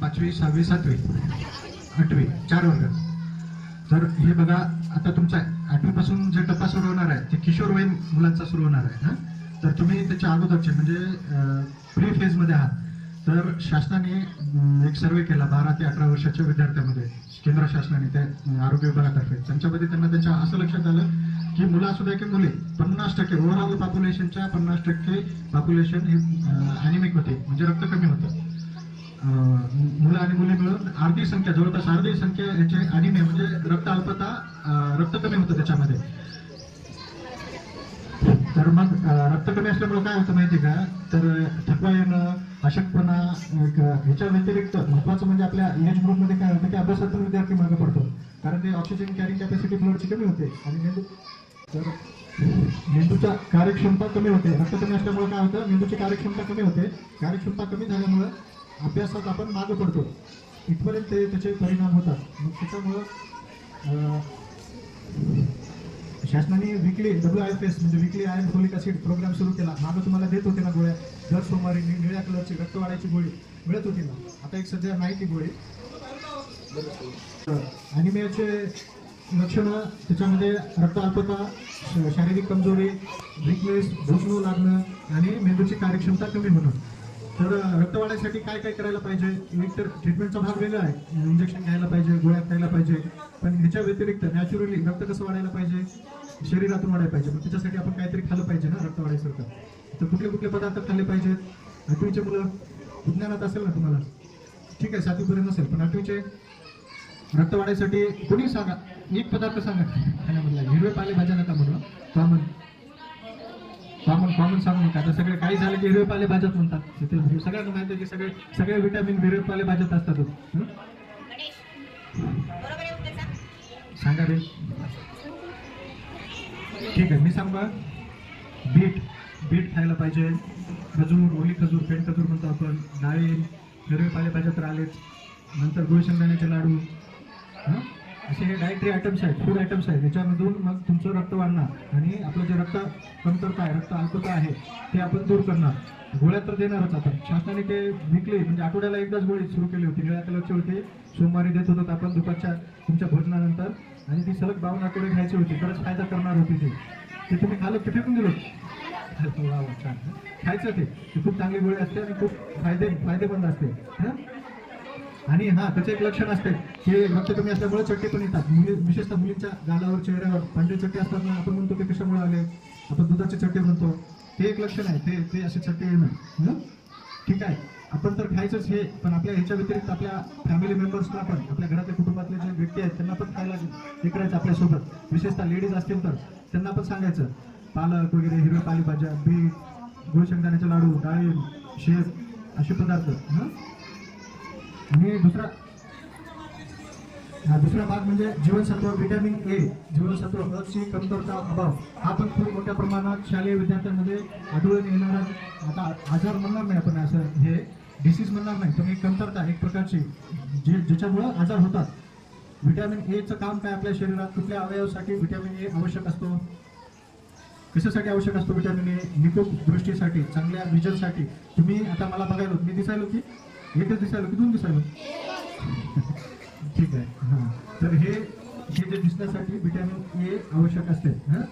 पाचवी सहावी सातवी? आठवी चार वर्ग. तर हे बघा आता तुमचा आठवीपासून जे टप्पा सुरू होणार आहे ते किशोरवयीन मुलांचा सुरू होणार आहे हा? तर तुम्ही त्याच्या अगोदरचे म्हणजे प्री फेजमध्ये आहात. तर शासनाने एक सर्वे केला बारा ते अठरा वर्षाच्या विद्यार्थ्यांमध्ये केंद्र शासनाने त्या आरोग्य विभागातर्फे. त्यांच्यामध्ये त्यांना त्याच्या असं लक्षात आलं की मुलं असू द्या की मुले पन्नास टक्के ओव्हरऑल पॉप्युलेशनच्या पन्नास टक्के पॉप्युलेशन हे अॅनिमिक होते म्हणजे रक्त कमी होतं. मुलं आणि मुली मिळून अर्धी संख्या जवळपास अर्धी संख्या याचे अनिमे म्हणजे रक्त अल्पता रक्त कमी होतं त्याच्यामध्ये. तर मग रक्त कमी असल्यामुळे काय होतं माहिती का? तर थकवा येणं अशक्तपणा ह्याच्या व्यतिरिक्त महत्वाचं म्हणजे आपल्या एज ग्रुपमध्ये काय होतं की अभ्यासातून विद्यार्थी मागे पडतो. कारण ते ऑक्सिजन कॅरिंग कॅपॅसिटी ब्लडची कमी होते. आणि मेंदू तर मेंदूच्या कार्यक्षमता कमी होते. रक्त कमी असल्यामुळे काय होतं? मेंदूची कार्यक्षमता कमी होते. कार्यक्षमता कमी झाल्यामुळं अभ्यासात आपण मागे पडतो. इथपर्यंत ते त्याचे परिणाम होतात. मग त्याच्यामुळं शासनाने weekly W I P S म्हणजे weekly iron folic acid programme सुरू केला. मागं तुम्हाला देत होते ना गोळ्या. दर सोमवारी नि- निळ्या कलरची रक्त वाढायची गोळी मिळत होती ना. आता एक सध्या नाही ती गोळी. अॅनिमियाचे लक्षणं त्याच्यामध्ये रक्त अल्पता श- शारीरिक कमजोरी विकनेस भूक लागणं आणि मेंदूची कार्यक्षमता कमी होणं. तर रक्त वाढायसाठी काय काय करायला पाहिजे? एक तर ट्रीटमेंटचा भाग वेगळा आहे. इंजेक्शन घ्यायला पाहिजे गोळ्या खायला पाहिजे. पण ह्याच्या व्यतिरिक्त नॅचरली रक्त कसं वाढायला पाहिजे? शरीरातून वाढायला पाहिजे. मग त्याच्यासाठी आपण काहीतरी खाल्लं पाहिजे ना रक्त वाढायसारखं तर कुठले कुठले पदार्थ खाल्ले पाहिजेत? आठवीचे मुलं विज्ञानात असेल ना तुम्हाला? ठीक आहे सातवीपर्यंत नसेल पण आठवीचे रक्त वाढायसाठी कोणी सांगा? एक पदार्थ सांगा. खाण्यामधला. हिरवे पालेभाज्या नका म्हणून कॉमन म्हणून सांगू नका. आता सगळे काही झालं की हिरवे पालेभाज्याच म्हणतात. तिथे सगळ्यांना माहिती आहे की सगळे सगळे विटॅमिन हिरवे पालेभाज्यात असतात. सांगा रे. ठीक आहे मी सांगू का? बीट. बीट खायला पाहिजे. खजूर ओली खजूर पेंट खजूर म्हणतो आपण. डाळी हिरवे पालेभाज्या तर आलेच नंतर गुळशंगाण्याचे लाडू. हां? असे हे डायटरी आयटम्स आहेत फूड आयटम्स आहेत. याच्यामधून मग तुमचं रक्त वाढणार आणि आपलं जे रक्त कमतरता आहे रक्त अल्पता आहे ते आपण दूर करणार. गोळ्या तर देणारच आपण. शासनाने ते विकले म्हणजे आठवड्याला एकदाच गोळी सुरू केली होती. निळ्या कलरची होती. सोमवारी देत होतो आपण दुपारच्या तुमच्या भोजनानंतर. आणि ती सलग बावन आठवडे घ्यायची होती. खरंच फायदा करणार होती ती. ते तुम्ही खालं ते फेकून दिलं. खायचं ते. ती खूप चांगली गोळी असते आणि खूप फायदे फायदेमंद असते हां? आणि हा त्याचं एक लक्षण असते हे रक्त कमी असल्यामुळे चट्टे पण येतात. मुली विशेषतः मुलींच्या गालावर चेहऱ्यावर पांढरे चट्टे असतात ना आपण म्हणतो ते कशामुळे आले? आपण दुधाचे चट्टे म्हणतो. ते एक लक्षण आहे. ते ते असे चट्टे येणं. हं? ठीक आहे. आपण तर खायचंच हे पण आपल्या ह्याच्या व्यतिरिक्त आपल्या फॅमिली मेंबर्सला पण आपल्या घरातल्या कुटुंबातले जे व्यक्ती आहेत त्यांना पण खायला हे करायचं आपल्यासोबत विशेषतः लेडीज असतील तर त्यांना पण सांगायचं. पालक वगैरे हिरव्या पालेभाज्या बीट गुळ शेंगदाण्याचे लाडू डाळिंब शेप असे पदार्थ. हं? आणि दुसरा हा दुसरा भाग म्हणजे जीवनसत्व विटॅमिन ए जीवनसत्व अशी कमतरता अभाव. हा पण खूप मोठ्या प्रमाणात शालेय विद्यार्थ्यांमध्ये आढळून येणारा आता आजार म्हणणार नाही आपण असं हे डिसीज म्हणणार नाही पण एक कमतरता एक प्रकारची जे ज्याच्यामुळं आजार होतात. व्हिटॅमिन एचं काम काय आपल्या शरीरात? कुठल्या अवयवासाठी व्हिटॅमिन ए आवश्यक असतो? कशासाठी आवश्यक असतो विटॅमिन ए निकोप दृष्टीसाठी चांगल्या विजनसाठी तुम्ही आता मला बघायला मी दिसायलो की एकच दिसायला की दोन दिसायलो? ठीक आहे. हां. तर हे हे जे दिसण्यासाठी विटॅमिन ए आवश्यक असते. हां?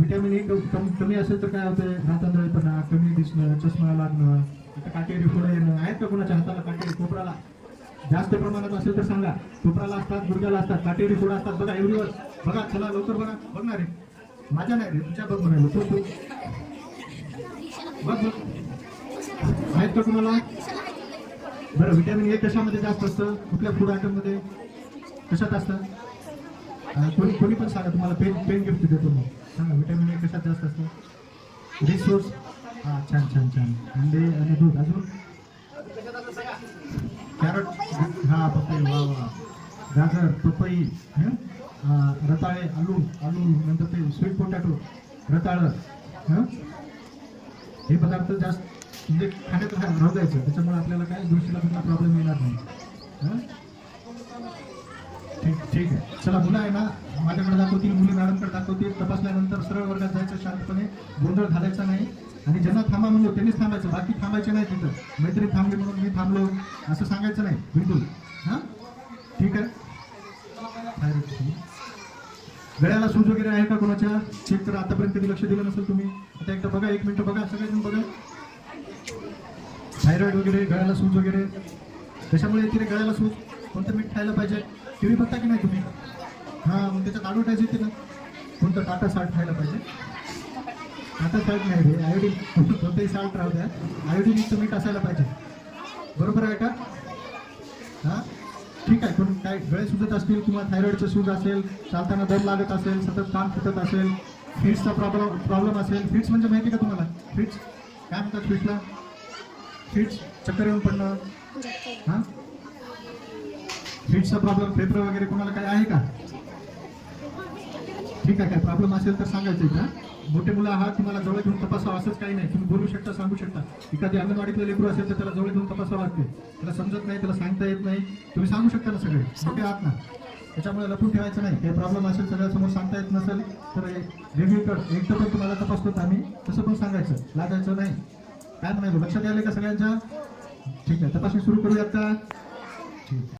विटॅमिन ए कमी कमी असेल तर काय होतं हातांदळपणा कमी दिसणं चष्मा लागणं आता काटेरी पुढे येणं. आहेत का कोणाच्या हाताला काटेरी? कोपराला? जास्त प्रमाणात असेल तर सांगा. कोपराला असतात गुडघ्याला असतात काटेरी पुढे असतात. बघा एवढीवर. बघा चला लवकर बघा. बघणार आहे. माझ्या नाही रे तुझ्या बघ म्हणायला तो तू बघ बघ. आहेत का तुम्हाला बरं विटॅमिन ए कशामध्ये जास्त असतं? कुठल्या फूड आयटममध्ये कशात असतं? कोणी कोणी पण सांगा तुम्हाला पेन पेन गिफ्ट देतो मग. सांगा विटॅमिन ए कशात जास्त असतं? रिसोर्स हां छान छान छान. अंडे आणि दूध अजून? कॅरट हां पपई वा वा. गाजर पपई रताळे आलू आलू नंतर ते स्वीट पोटॅटो रताळं हां? हे पदार्थ जास्त म्हणजे खाण्यात राह- राहू त्याच्यामुळे आपल्याला काय दृष्टीला कुठला प्रॉब्लेम येणार नाही. ठीक ठीक आहे. चला मुलं आहे ना? माझ्याकडे दाखवतील मुली मॅडमकडे दाखवतील. तपासल्यानंतर सरळ वर्गात जायचं शांतपणे. गोंधळ घालायचा नाही. आणि ज्यांना थांबा म्हणलो त्यांनीच थांबायचं. बाकी थांबायचे नाही तिथं. मैत्री थांबली म्हणून मी थांबलो. असं सांगायचं नाही. बिलकुल. हां? ठीक आहे? थायरॉइड गळ्याला सूज वगैरे आहे का कोणाच्या? चेक करा. आतापर्यंत कधी लक्ष दिलं नसेल तुम्ही. आता एकदा बघा एक मिनटं बघा. सगळेजण बघा. थायरॉइड वगैरे गळ्याला सूज वगैरे. त्याच्यामुळे येते गळ्याला सूज कोणतं मीठ खायला पाहिजे? टी व्ही बघता की नाही तुम्ही? हां मग त्याच्यात ॲडव्हर्टाईज येते ना. कोणतं टाटा साल्ट खायला पाहिजे? टाटा साल्ट नाही रे आयोडीन कोणतंही साल्ट राहू द्या. आयोडीन युक्त मीठ असायला पाहिजे. बरोबर आहे का? हां? ठीक आहे पण काय गळे सुजत असतील किंवा थायरॉइडचं सूज असेल चालताना दम लागत असेल सतत काम फुटत असेल फिट्सचा प्रॉब्लेम प्रॉब्लेम असेल. फिट्स म्हणजे माहिती का तुम्हाला? फिट्स काय म्हणतात फिट्सला फिट्स चक्कर येऊन पडणं हां? फिट्सचा प्रॉब्लेम पेपर वगैरे कोणाला काय आहे का? ठीक आहे काय प्रॉब्लेम असेल तर सांगायचं का मोठे मुलं आहात तुम्हाला जवळ घेऊन तपासावं असंच काही नाही. तुम्ही बोलू शकता सांगू शकता. एखादी अंगणवाडीतलं लेकरू असेल तर त्याला जवळ घेऊन तपासावं लागते. त्याला समजत नाही त्याला सांगता येत नाही. तुम्ही सांगू शकता ना सगळे? मोठे आहात ना. त्याच्यामुळे लपून ठेवायचं नाही. काही प्रॉब्लेम असेल सगळ्यासमोर सांगता येत नसेल तर रिव्ह्यू एकटं पण तुम्हाला तपासतो आम्ही तसं पण सांगायचं. लागायचं नाही. काय म्हणायचं? लक्षात आले का सगळ्यांच्या? ठीक आहे तपासणी सुरू करूयात का ठीक आहे.